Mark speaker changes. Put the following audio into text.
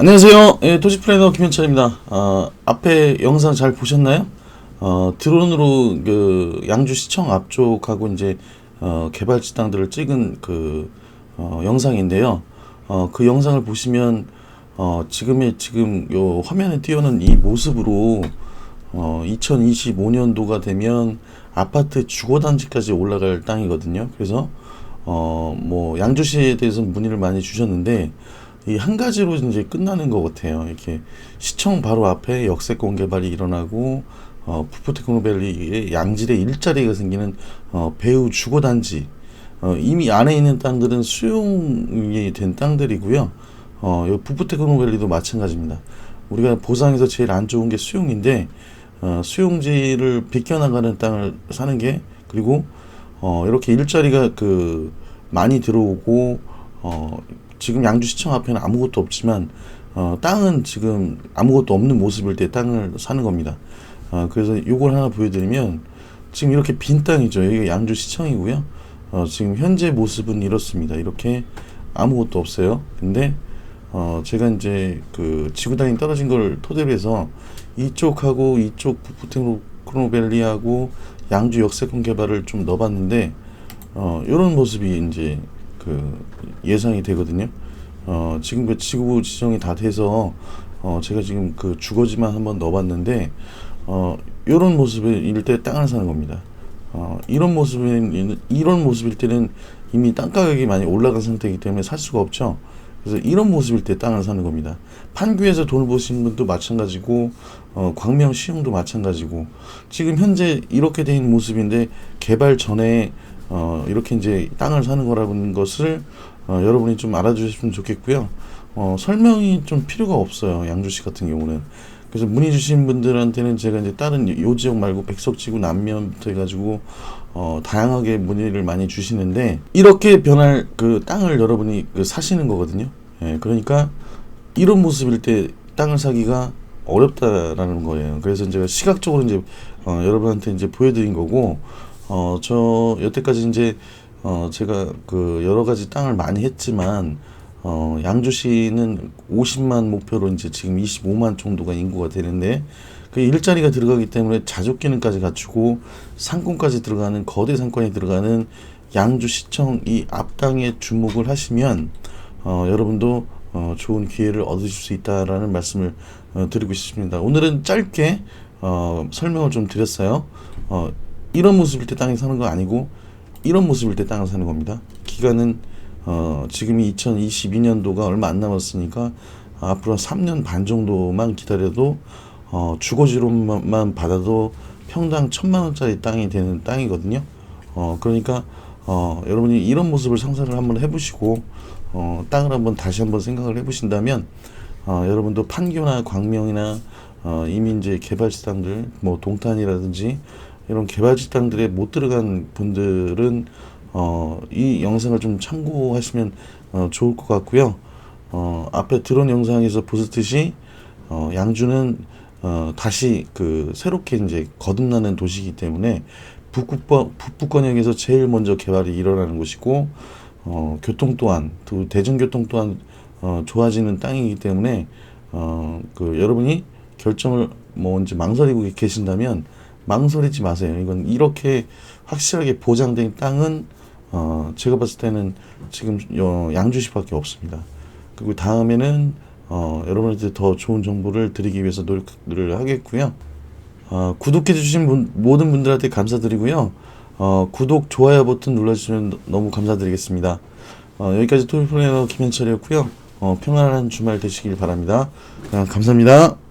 Speaker 1: 안녕하세요. 예, 토지 플래너 김현철입니다. 아, 앞에 영상 잘 보셨나요? 어, 드론으로 그 양주 시청 앞쪽하고 이제 어, 개발지 땅들을 찍은 그 어, 영상인데요. 어, 그 영상을 보시면 어, 지금의 지금 요 화면에 띄어는 이 모습으로 어, 2025년도가 되면 아파트 주거 단지까지 올라갈 땅이거든요. 그래서 어, 뭐 양주시에 대해서 문의를 많이 주셨는데 이 한 가지로 이제 끝나는 것 같아요. 이렇게 시청 바로 앞에 역세권 개발이 일어나고 어, 푸푸테크노밸리의 양질의 일자리가 생기는 어, 배우 주거단지 어, 이미 안에 있는 땅들은 수용이 된 땅들이고요. 어, 이 푸푸테크노밸리도 마찬가지입니다. 우리가 보상에서 제일 안 좋은 게 수용인데 어, 수용지를 비껴나가는 땅을 사는 게 그리고 어, 이렇게 일자리가 그 많이 들어오고 어, 지금 양주시청 앞에는 아무것도 없지만 어, 땅은 지금 아무것도 없는 모습일 때 땅을 사는 겁니다. 어, 그래서 이걸 하나 보여드리면 지금 이렇게 빈 땅이죠. 여기가 양주시청이고요. 어, 지금 현재 모습은 이렇습니다. 이렇게 아무것도 없어요. 근데 어, 제가 이제 그 지구단위 떨어진 걸 토대로 해서 이쪽하고 이쪽 부테크노밸리하고 양주 역세권 개발을 좀 넣어봤는데 어, 이런 모습이 이제 그 예상이 되거든요. 어, 지금 그 지구 지정이 다 돼서 어, 제가 지금 그 주거지만 한번 넣어봤는데 어, 이런 모습일 때 땅을 사는 겁니다. 어, 이런 모습인 이런 모습일 때는 이미 땅 가격이 많이 올라간 상태이기 때문에 살 수가 없죠. 그래서 이런 모습일 때 땅을 사는 겁니다. 판교에서 돈을 버시는 분도 마찬가지고 어, 광명 시흥도 마찬가지고 지금 현재 이렇게 돼 있는 모습인데 개발 전에 어, 이렇게 이제 땅을 사는 거라는 것을 어, 여러분이 좀 알아주셨으면 좋겠고요. 어, 설명이 좀 필요가 없어요. 양주시 같은 경우는. 그래서 문의 주신 분들한테는 제가 이제 다른 요 지역 말고 백석지구 남면부터 해가지고 어, 다양하게 문의를 많이 주시는데 이렇게 변할 그 땅을 여러분이 그 사시는 거거든요. 예, 그러니까 이런 모습일 때 땅을 사기가 어렵다라는 거예요. 그래서 제가 시각적으로 이제 어, 여러분한테 이제 보여드린 거고 어, 저 여태까지 이제 어, 제가 그 여러 가지 땅을 많이 했지만 어, 양주시는 50만 목표로 이제 지금 25만 정도가 인구가 되는데 그 일자리가 들어가기 때문에 자족 기능까지 갖추고 상권까지 들어가는 거대 상권이 들어가는 양주시청 이 앞땅에 주목을 하시면 어, 여러분도 어, 좋은 기회를 얻으실 수 있다라는 말씀을 어, 드리고 싶습니다. 오늘은 짧게 어, 설명을 좀 드렸어요. 어, 이런 모습일 때 땅에 사는 거 아니고 이런 모습일 때 땅을 사는 겁니다. 기간은 어, 지금이 2022년도가 얼마 안 남았으니까 앞으로 3년 반 정도만 기다려도 어, 주거지로만 받아도 평당 천만 원짜리 땅이 되는 땅이거든요. 어, 그러니까 어, 여러분이 이런 모습을 상상을 한번 해보시고 어, 땅을 한번 다시 한번 생각을 해보신다면 어, 여러분도 판교나 광명이나 어, 이미 이제 개발지 땅들 뭐 동탄이라든지 이런 개발지 땅들에 못 들어간 분들은 어, 이 영상을 좀 참고하시면 어, 좋을 것 같고요. 어, 앞에 드론 영상에서 보셨듯이 어, 양주는 어, 다시 그 새롭게 이제 거듭나는 도시이기 때문에 북극권 북부권역에서 제일 먼저 개발이 일어나는 곳이고 어, 교통 또한 또 대중교통 또한 어, 좋아지는 땅이기 때문에 어, 그 여러분이 결정을 뭐 이제 망설이고 계신다면 망설이지 마세요. 이건 이렇게 확실하게 보장된 땅은 어, 제가 봤을 때는 지금 어, 양주시밖에 없습니다. 그리고 다음에는 어, 여러분한테 더 좋은 정보를 드리기 위해서 노력을 하겠고요. 어, 구독해 주신 분, 모든 분들한테 감사드리고요. 어, 구독, 좋아요 버튼 눌러주시면 너무 감사드리겠습니다. 어, 여기까지 토요플래너 김현철이었고요. 어, 평안한 주말 되시길 바랍니다. 어, 감사합니다.